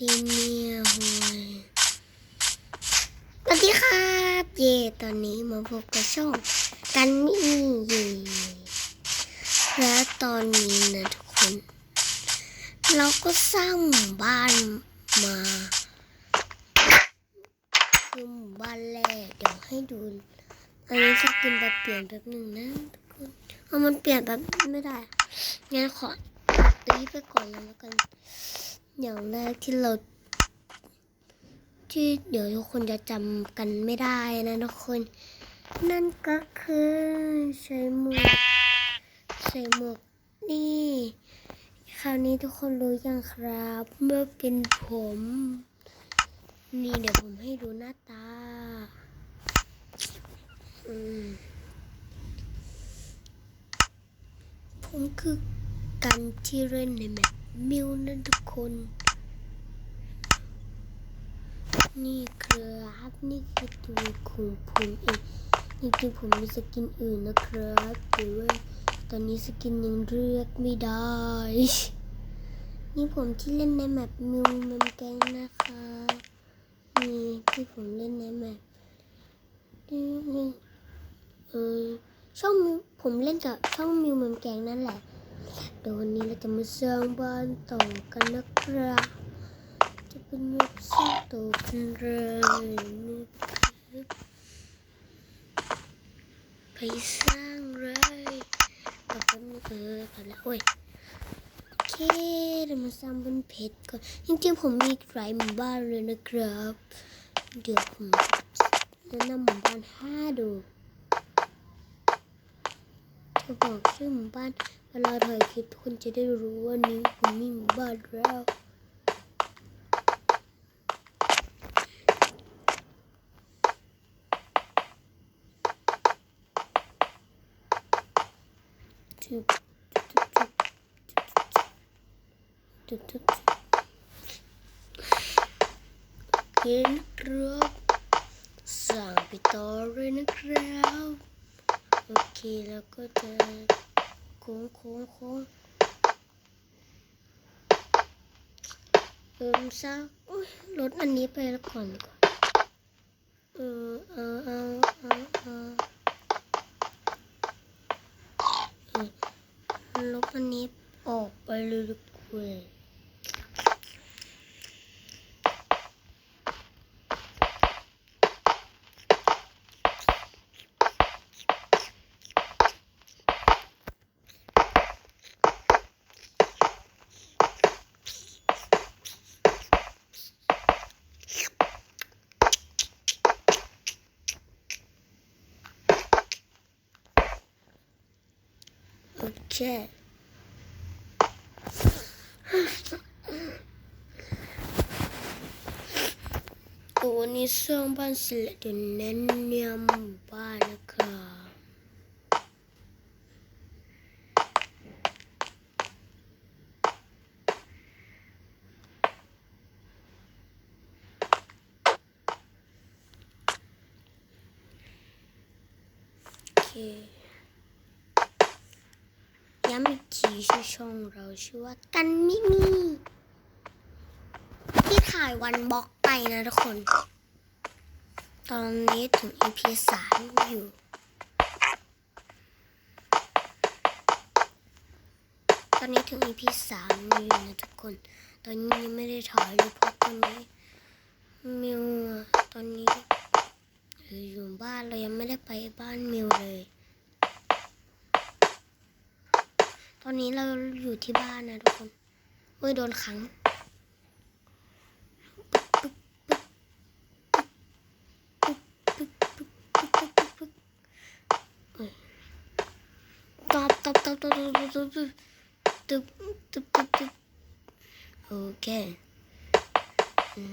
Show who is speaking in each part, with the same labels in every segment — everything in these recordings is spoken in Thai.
Speaker 1: ดีเนี่ยโว้ยสวัสดีครับเย่ตอนนี้มาพบกับช่องกันนี่เย่และตอนนี้นะทุกคน เราก็สร้างหมู่บ้านมาคือหมู่บ้านแรกเดี๋ยวให้ดู อันนี้จะกินแบบเปลี่ยนแบบหนึ่งนะทุกคนเอามันเปลี่ยนแบบไม่ได้งั้นขอตีไปก่อนแล้วกัน อย่างแรกที่เราที่เดี๋ยวทุกคนจะจำกันไม่ได้นะทุกคน นั่นก็คือใส่หมวกใส่หมวกนี่คราวนี้ทุกคนรู้ยังครับ เมื่อเป็นผม นี่เดี๋ยวผมให้ดูหน้าตาอืมผมคือกันที่เล่นในแมป มิวนะทุกคน นี่ครับนี่คือตัวของผมเองจริงๆผมมีสกินอื่นนะครับแต่ว่าตอนนี้สกินยังเลือกไม่ได้ นี่ผมที่เล่นในแมปมิวมันแกงนะคะนี่ที่ผมเล่นในแมปนี่เออช่องผมเล่นกับช่องมิวมันแกงนั่นแหละ เดี๋ยววันนี้เราจะมาสร้างบ้านต่อกันนะครับจะเป็นเว็บไซต์ตัวกันเลยนะครับไปสร้างเลยเอาไปมือเออไปแล้วโอ้ยโอเคเรามาสร้างบนเพชรก่อนจริงๆผมมีอีกหลายหมู่บ้านเลยนะครับ เดี๋ยวผมแนะนำหมู่บ้านห้าดู จะบอกชื่อหมู่บ้าน เวลาถ่ายคลิปทุกคนจะได้รู้ว่านี้ผมมีหมู่บ้านแล้วจุบจุบจุบจุบจุบเห็นครับสั่งไปต่อเลยนะครับ โอเคแล้วก็จะโค้งโค้งโค้งเติมซักอุ๊ยลดอันนี้ไปแล้วก่อนก่อนเออเอาเอาเอาเอาลบอันนี้ออกไปเลยดีกว่า โอเคโอ้วัน อเคย้ำอีกทีชื่อช่องเราชื่อว่ากันมิมีที่ถ่ายวันบล็อกไปนะทุกคน ตอนนี้ถึง EP สามอยู่ตอนนี้ถึง EP สามอยู่นะทุกคน ตอนนี้ไม่ได้ถ่ายเลยเพราะตอนนี้มิวอะตอนนี้อยู่บ้านเรายังไม่ได้ไปบ้านมิวเลย ตอนนี้เราอยู่ที่บ้านนะทุกคนเอ้ยโดนขังตบตบตบตบตบตบตบตบตบตบโอเค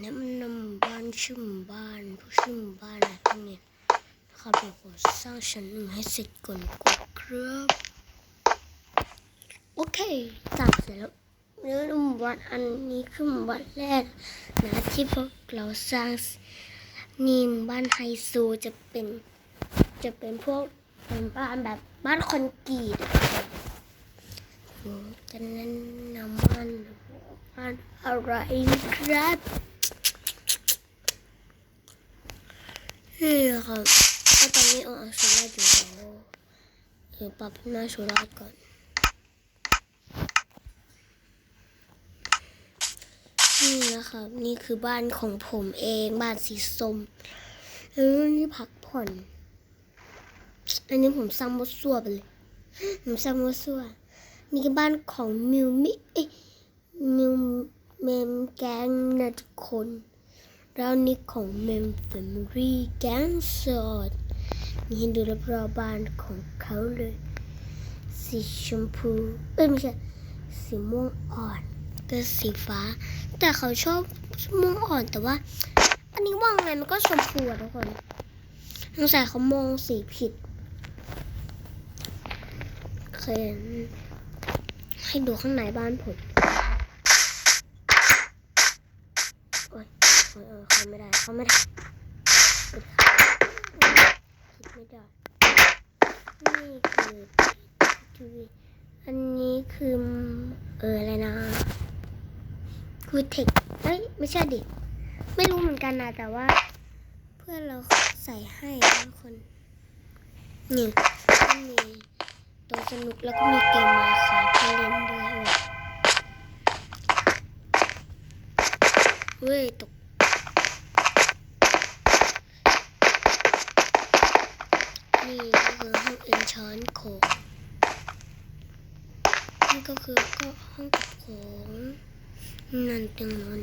Speaker 1: น้ำน้ำบ้านชื่มบ้านผู้ชื่มบ้านอะไรพวกนี้นะครับเดี๋ยวขอสร้างชั้นหนึ่งให้เสร็จก่อนกดครับ โอเคสร้างเสร็จแล้วเนื้อหมู่บ้านอันนี้คือหมู่บ้านแรกนะที่พวกเราสร้างนี่หมู่บ้านไฮโซจะเป็น จะเป็นพวกเป็นบ้านแบบบ้านคอนกรีตอะครับหนูจะแนะนำบ้านบ้านอะไรครับนี่ครับก็ตอนนี้เอาอักษรอยู่แล้วเดี๋ยวปรับหน้าสุราก่อน นี่นะครับ นี่คือบ้านของผมเองบ้านสีส้มแล้วนี่พักผ่อน อันนี้ผมสร้างมดซัวไปเลยผมสร้างมดซัวนี่คือบ้านของมิวมิเอ้มิวเมมแกงนะทุกคนแล้วนี่ของเมมเฟมิลี่แกงสดนี่ดูรอบๆบ้านของเขาเลย สีชมพูเอ้ยไม่ใช่สีม่วงอ่อน กับสีฟ้า แต่เขาชอบม่วงอ่อนแต่ว่า อันนี้ว่างไงมันก็ชมพูอะทุกคนสงสัยเขามองสีผิดเคยให้ดูข้างในบ้านผมโอ้ยโอ้ยโอ้ยเขาไม่ได้เขาไม่ได้ปิดคิดไม่ได้นี่คือทีวีอันนี้คือ เอออะไรนะ คือเทคเอ้ย ไม่ใช่ดิ ไม่รู้เหมือนกันนะแต่ว่า เพื่อนเราใส่ให้ทุกคน นี่ก็มีตัวสนุกแล้วก็มีเกมมาค่ะให้เล่นด้วยเว้ยตกนี่ก็คือห้องเอนชานขงนี่ก็คือก็ห้องก็บของ นั่นเตียงนอน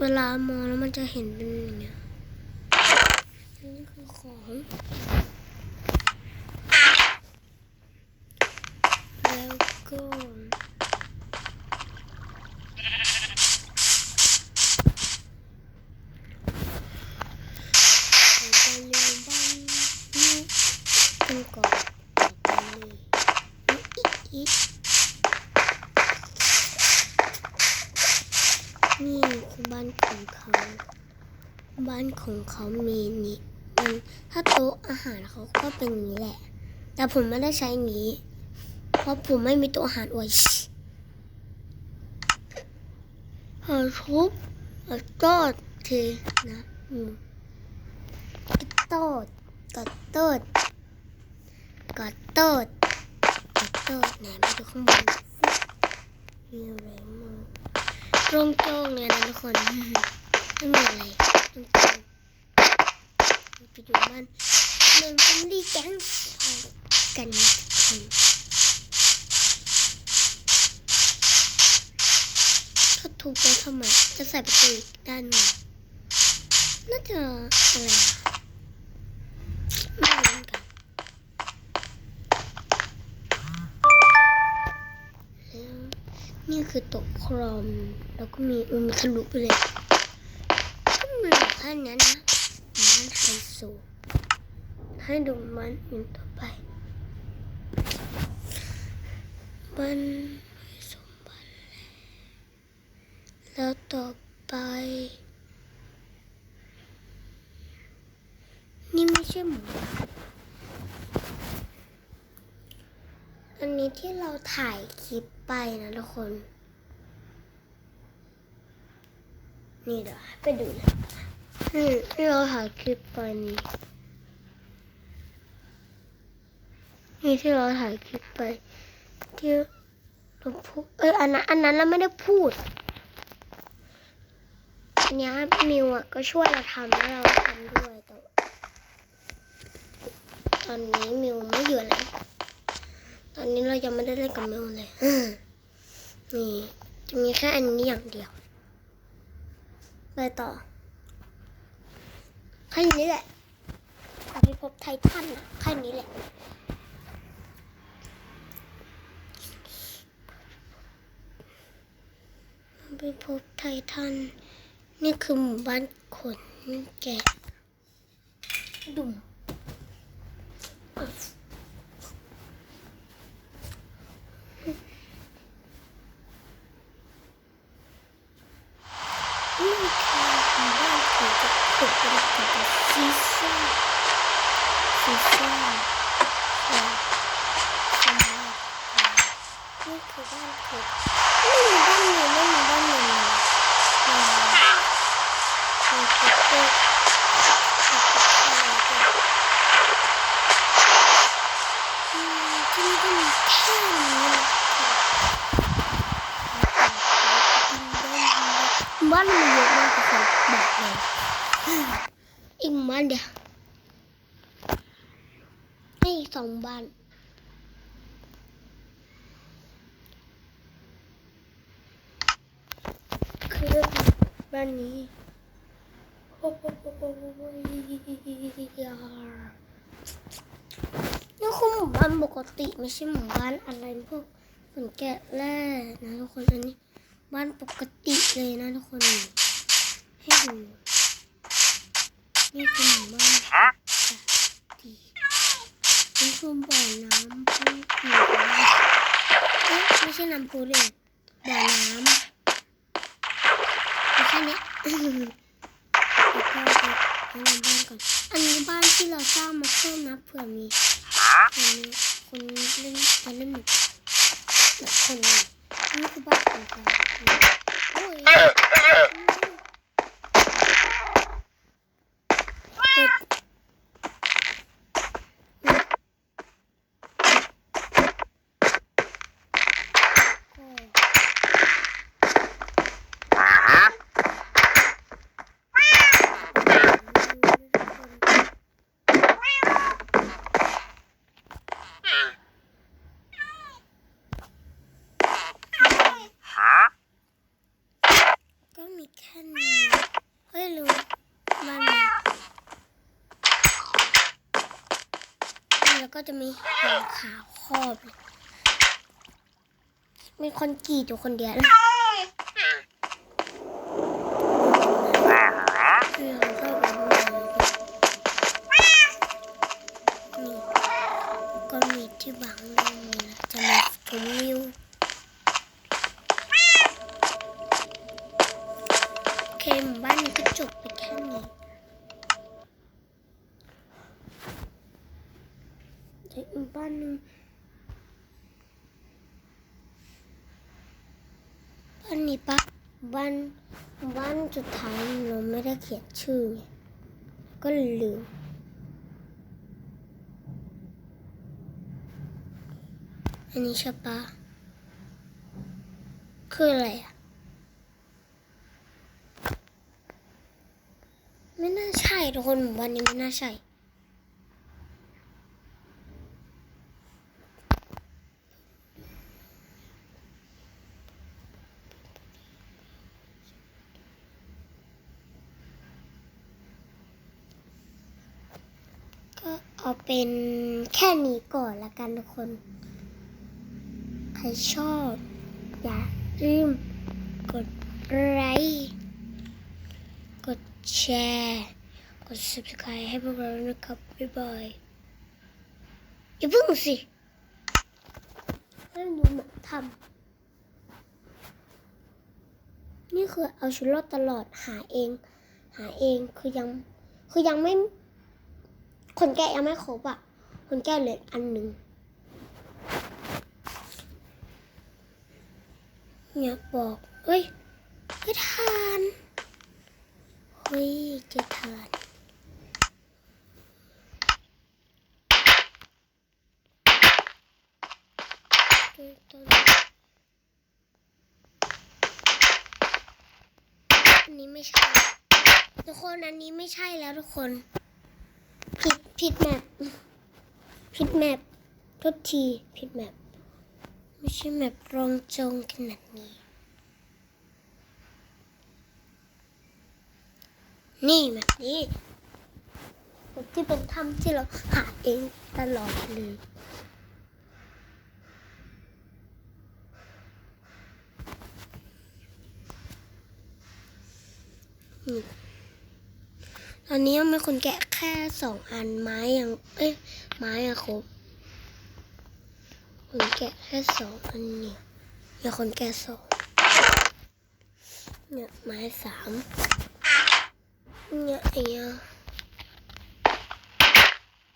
Speaker 1: เวลามองแล้วมันจะเห็นเป็นอย่างเงี้ยนี่คือของแล้วก็เราจะเรียนบ้านนี้กันก่อนต่อไปเลยอีกนี่คือ บ้านของเขา บ้านของเขามีนี่มันถ้าโต๊ะอาหารเขาก็เป็นอย่างนี้แหละ แต่ผมไม่ได้ใช้อย่างนี้ เพราะผมไม่มีโต๊ะอาหารไว้หาทุบหาตอดเทนะอืมกดตอดกดตอดกดตอดกดตอดไหนมาดูข้างบนมีอะไรมั่ง โล่งโจ้งเลยนะทุกคนไม่มีอะไรตรงโจ้งไปดูมันมันเป็นดีแก๊งกันทุกคนถ้าถูกไปทำไม จะใส่ประตูอีกด้านหนึ่งน่าจะอะไร นี่คือโต๊ะครอม แล้วก็มีอุมทะลุไปเลยก็มีเลือแค่นั้นนะมันไฮโซให้ดูมันอื่นต่อไป มันไฮโซมันแล้วต่อไป นี่ไม่ใช่หมู อันนี้ที่เราถ่ายคลิปไปนะทุกคน นี่เดี๋ยวไปดูนี่ที่เราถ่ายคลิปไปนี่นี่ที่เราถ่ายคลิปไป ที่เราพูดเอ้ยอันนั้นอันนั้นเราไม่ได้พูดอันนี้มิวอะก็ช่วยเราทำแล้วเราทำด้วยแต่ตอนนี้มิวไม่อยู่แล้ว ตอนนี้เรายังไม่ได้เล่นกับมิวเลยนี่จะมีแค่อันนี้อย่างเดียว ไปต่อแค่นี้แหละอภิภพไททันอะแค่นี้แหละอภิภพไททัน นี่คือหมู่บ้านขนแกะดุมนี่คือหมู่บ้านของกระปุกเป็นของซีซ่าซีซ่าค่ะซีซ่านี่คือบ้านของ ไม่มีบ้านเลยไม่มีบ้านเลยนะไม่มีบ้านเปิดเปิดเปิดอืมที่นี่ก็มีแค่นี้นะ บ้านมันเยอะมากทุกคนบอกเลยอีกบ้านเดียวให้อีกสองบ้านคือบ้านนี้โอ้โหนี่ คือหมู่บ้านปกติไม่ใช่หมู่บ้านอะไรพวกฝนแกะแร่นะทุกคนอันนี้บ้านปกติเลยนะทุกคน ให้ดูนี่คือหมู่บ้านปกตินี่คือบ่อน้ำพุหมู่บ้านเอ๊ะไม่ใช่น้ำพุเลยบ่อน้ำแค่เนี้ยแล้วก็ไปแนะนำบ้านก่อน อันนี้บ้านที่เราสร้างมาเพิ่มนะเผื่อมี เผื่อมีคนเล่นจะเล่นแบบคนหนึ่งอันนี้คือบ้านของเราโอ้ยเปิดก็ ก็มีแค่นี้เฮ้ยรู้มันแล้วก็จะมีหัว ขาวครอบมีคนกรีดอยู่คนเดียวเข็มีที่บังด้วยนี่นะจะมีถุงมิวโอเคหมู่บ้านนี้ก็จบไป แค่นี้เดี๋ยวอีกบ้านหนึงบ้านนี้ปะบ้านบ้านสุดท้ายเราไม่ได้เขียนชื่อ ก็ลืมอันนี้ใช่ปะคืออะไรอะ ไม่น่าใช่ทุกคนหมู่บ้านนี้ไม่น่าใช่ ก็ เอาเป็นแค่นี้ก่อนละกันทุกคน ใครชอบ อย่าลืมกดไลค์กดแชร์กด subscribe ให้พวกเราด้วยนะครับบ๊ายบายอย่าพิ่งสิให้ดูเหมือนทำนี่คือเอาชีวิตรอดตลอดหาเอง หาเองคือยังคือยังไม่ คนแก่ยังไม่ครบอะคนแก่เหลืออันหนึ่งเนี่ยบอกเอ้ยเฮ้ยทานเฮ้ยเจะทานอันนี้ไม่ใช่ ทุกคนอันนี้ไม่ใช่แล้วทุกคน ผิดแมปผิดแมปทุกทีผิดแมปไม่ใช่แมปรองจงขนาดนี้ นี่แบบนี้แบบที่เป็นถ้ำที่เราหาเองตลอดเลยตอนนี้ยังมีคนแกะ ค่สองอันไม้ยังเอ้ยไม้อะครบคนแกะแค่สองอันเนี่ยมีคนแกะสองเนี่ยไม้สามเนี่ยไอ้เนี่ย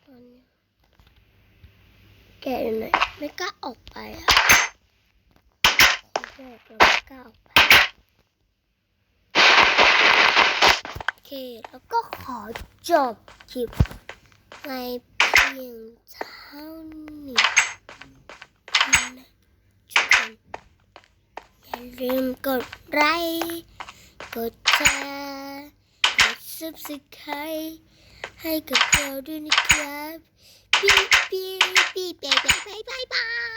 Speaker 1: ตอนนี้แกะอยู่ไหนไม่กล้าออกไปอะขอไปกล้วก็ก้าวไปโอ เค แล้วก็ขอจบคลิปในเพียงเท่านี้นะทุกคนอย่าลืมกดไลค์กดแชร์กด subscribe ให้กับเราด้วยนะครับปีปีปีเปียบายบายบาย